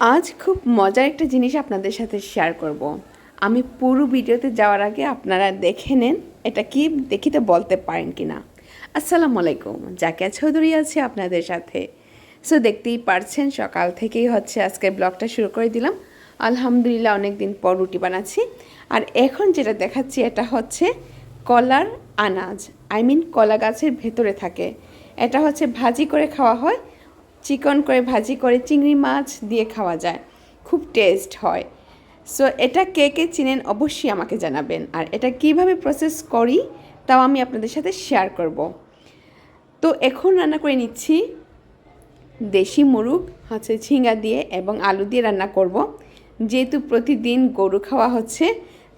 আজ খুব মজার একটা জিনিস আপনাদের সাথে শেয়ার করব। আমি পুরো ভিডিওতে যাওয়ার আগে আপনারা দেখে নেন এটা কি দেখিতে বলতে পারেন কি না আসসালামু আলাইকুম, জাকিয়া চৌধুরী আছে আপনাদের সাথে। সো দেখতেই পারছেন, সকাল থেকেই হচ্ছে আজকে ব্লগটা শুরু করে দিলাম। আলহামদুলিল্লাহ অনেক দিন পর রুটি বানাচ্ছি। আর এখন যেটা দেখাচ্ছি, এটা হচ্ছে কলার আনাজ। আই মিন কলা গাছের ভেতরে থাকে। এটা হচ্ছে ভাজি করে খাওয়া হয়। চিকন করে ভাজি করে চিংড়ি মাছ দিয়ে খাওয়া যায়। খুব টেস্ট হয়। সো এটা কে কে চিনেন অবশ্যই আমাকে জানাবেন। আর এটা কীভাবে প্রসেস করি, তাও আমি আপনাদের সাথে শেয়ার করব। তো এখন রান্না করে নিচ্ছি দেশি মুরগ, হচ্ছে ঝিঙ্গা দিয়ে এবং আলু দিয়ে রান্না করব। যেহেতু প্রতিদিন গরু খাওয়া হচ্ছে,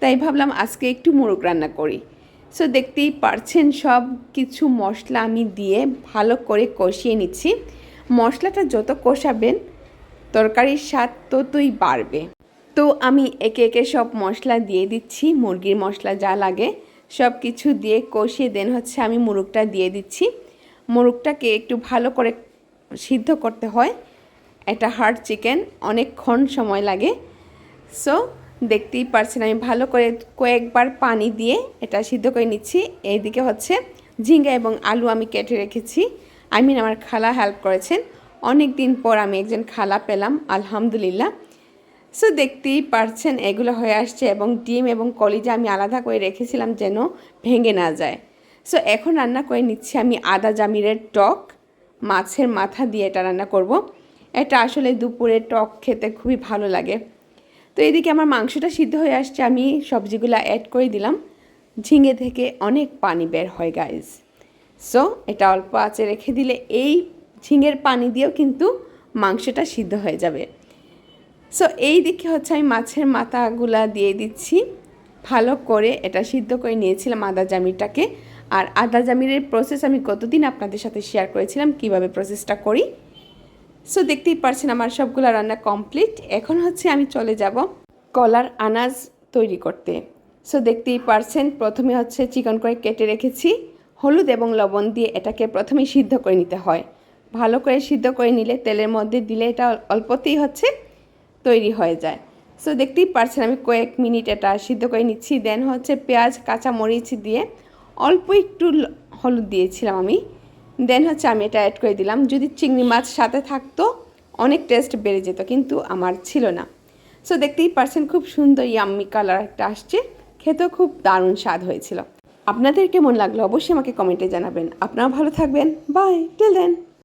তাই ভাবলাম আজকে একটু মুরগ রান্না করি। সো দেখতেই পারছেন সব কিছু মশলা আমি দিয়ে ভালো করে কষিয়ে নিচ্ছি। মশলাটা যত কষাবেন, তরকারির স্বাদ ততই বাড়বে। তো আমি একে একে সব মশলা দিয়ে দিচ্ছি, মুরগির মশলা যা লাগে সব কিছু দিয়ে কষিয়ে দেন হচ্ছে আমি মুরগটা দিয়ে দিচ্ছি। মুরগটাকে একটু ভালো করে সিদ্ধ করতে হয়। এটা হার্ড চিকেন, অনেকক্ষণ সময় লাগে। সো, দেখতেই পারছেন আমি ভালো করে কয়েকবার পানি দিয়ে এটা সিদ্ধ করে নিচ্ছি। এইদিকে হচ্ছে ঝিঙ্গা এবং আলু আমি কেটে রেখেছি। আই মিন আমার খালা হেল্প করেছেন। অনেক দিন পর আমি একজন খালা পেলাম, আলহামদুলিল্লাহ। সো দেখতেই পারছেন, এগুলো হয়ে আসছে এবং ডিম এবং কলিজা আমি আলাদা করে রেখেছিলাম যেন ভেঙে না যায়। সো এখন রান্না করে নিচ্ছি আমি আদা জামিরের টক। মাছের মাথা দিয়ে এটা রান্না করব। এটা আসলে দুপুরে টক খেতে খুবই ভালো লাগে। তো এদিকে আমার মাংসটা সিদ্ধ হয়ে আসছে, আমি সবজিগুলো অ্যাড করে দিলাম। ঝিঙে থেকে অনেক পানি বের হয় গাইজ সো এটা অল্প আঁচে রেখে দিলে এই ঝিঙের পানি দিয়েও কিন্তু মাংসটা সিদ্ধ হয়ে যাবে। সো এই দিকে হচ্ছে আমি মাছের মাথাগুলা দিয়ে দিচ্ছি। ভালো করে এটা সিদ্ধ করে নিয়েছিলাম আদা জামিরটাকে। আর আদা জামিরের প্রসেস আমি কতদিন আপনাদের সাথে শেয়ার করেছিলাম, কীভাবে প্রসেসটা করি? সো দেখতেই পারছেন আমার সবগুলো রান্না কমপ্লিট এখন হচ্ছে আমি চলে যাব কলার আনাজ তৈরি করতে। সো দেখতেই পারছেন, প্রথমে হচ্ছে চিকন করে কেটে রেখেছি। হলুদ এবং লবণ দিয়ে এটাকে প্রথমে সিদ্ধ করে নিতে হয়। ভালো করে সিদ্ধ করে নিলে তেলের মধ্যে দিলে এটা অল্পতেই হচ্ছে, তৈরি হয়ে যায়। সো দেখতেই পারছেন আমি কয়েক মিনিট এটা সিদ্ধ করে নিচ্ছি। দেন হচ্ছে পেঁয়াজ কাঁচা মরিচ দিয়ে অল্প একটু হলুদ দিয়েছিলাম আমি। দেন হচ্ছে আমি এটা অ্যাড করে দিলাম। যদি চিংড়ি মাছ সাথে থাকতো, অনেক টেস্ট বেড়ে যেত, কিন্তু আমার ছিল না। সো দেখতেই পারছেন খুব সুন্দর ইয়াম্মি কালার একটা আসছে। খেতেও খুব দারুণ স্বাদ হয়েছিল। আপনাদের কেমন লাগল অবশ্যই আমাকে কমেন্টে জানাবেন। আপনারা ভালো থাকবেন। বাই। Till then.